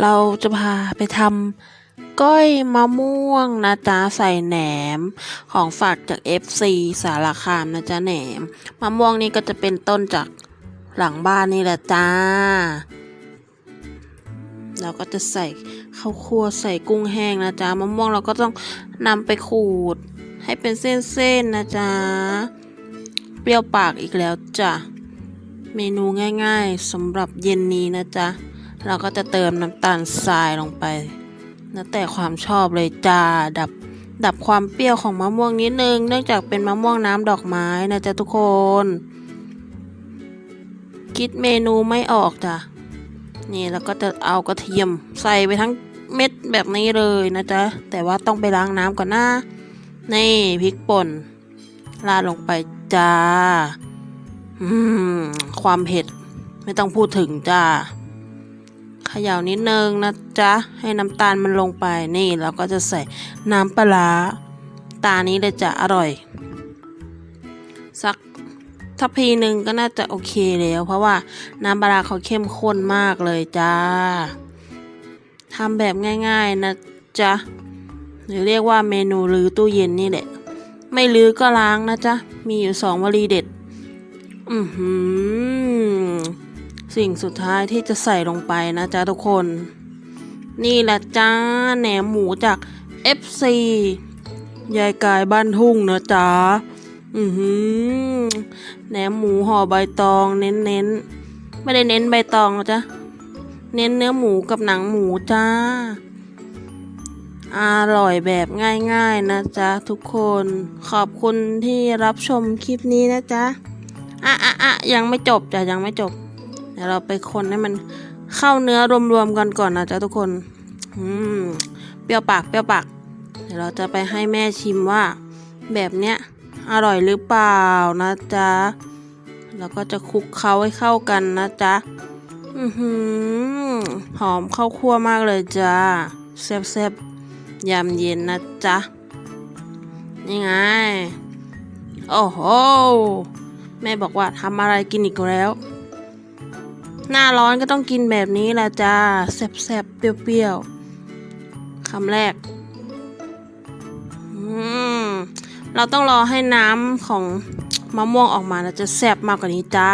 เราจะพาไปทำก้อยมะม่วงนะจ๊ะใส่แหนม ของฝากจาก FC สารคามนะจ๊ะแหนมมะม่วงนี่ก็จะเป็นต้นจากหลังบ้านนี่แหละจ้า เราก็จะใส่ข้าวคั่วใส่กุ้งแห้งนะจ๊ะมะม่วงเราก็ต้องนำไปขูด ให้เป็นเส้นๆนะจ๊ะ เปรี้ยวปากอีกแล้วจ้ะ เมนูง่ายๆสำหรับเย็นนี้นะจ๊ะ เราก็จะเติมน้ำตาลทรายลงไป แล้วแต่ความชอบเลยจ้าดับดับความเปรี้ยวของมะม่วงนิดนึง เนื่องจากเป็นมะม่วงน้ำดอกไม้นะจ๊ะทุกคน คิดเมนูไม่ออกจ้ะ นี่แล้วก็จะเอากระเทียมใส่ไปทั้งเม็ดแบบนี้เลยนะจ๊ะ แต่ว่าต้องไปล้างน้ำก่อนนะนี่พริกป่นราดลงไปจ้าความเผ็ด ไม่ต้องพูดถึงจ้า ขย่านิดนึงนะจ๊ะ ให้น้ำตาลมันลงไปนี่เราก็จะใส่น้ำปลาตานี้เลยจะอร่อย สักทัพพีหนึ่งก็น่าจะโอเคแล้ว เพราะว่าน้ำปลาร้าเขาเข้มข้นมากเลยจ้าทำแบบง่าย ๆนะจ๊ะ หรือเรียกว่าเมนูลือตู้เย็นนี่แหละ ไม่ลือก็ล้างนะจ๊ะ มีอยู่สองวลีเด็ด อือหือ สิ่งสุดท้ายที่จะใส่ลงไปนะจ๊ะทุกคน นี่แหละจ้าแหนมหมูจาก FC ยายกายบ้านทุ่งนะจ๊ะอือหือแหนมหมูห่อใบตองเน้นเน้นๆไม่ได้เน้นใบตองนะจ๊ะเน้นเนื้อหมูกับหนังหมูจ้า อร่อยแบบง่ายๆนะจ๊ะทุกคนขอบคุณที่รับชมคลิปนี้นะจ๊ะอะอะอะยังไม่จบจ้ะยังไม่จบ ดี๋ยวเราไปคนให้มันเข้าเนื้อรวมๆกันก่อนนะจ๊ะทุกคนอืมเปรี้ยวปากเปรี้ยวปากเดี๋ยวเราจะไปให้แม่ชิมว่าแบบเนี้ยอร่อยหรือเปล่านะจ๊ะแล้วก็จะคลุกเคล้าให้เข้ากันนะจ๊ะอือหือหอมข้าวคั่วมากเลยจ้าแซ่บๆยามเย็นนะจ๊ะนี่ไง โอ้โห แม่บอกว่าทำอะไรกินอีกแล้ว หน้าร้อนก็ต้องกินแบบนี้แหละจ้าแซ่บๆ เปรี้ยวๆคำแรกเราต้องรอให้น้ำของมะม่วงออกมาแล้วจะแซ่บมากกว่านี้จ้า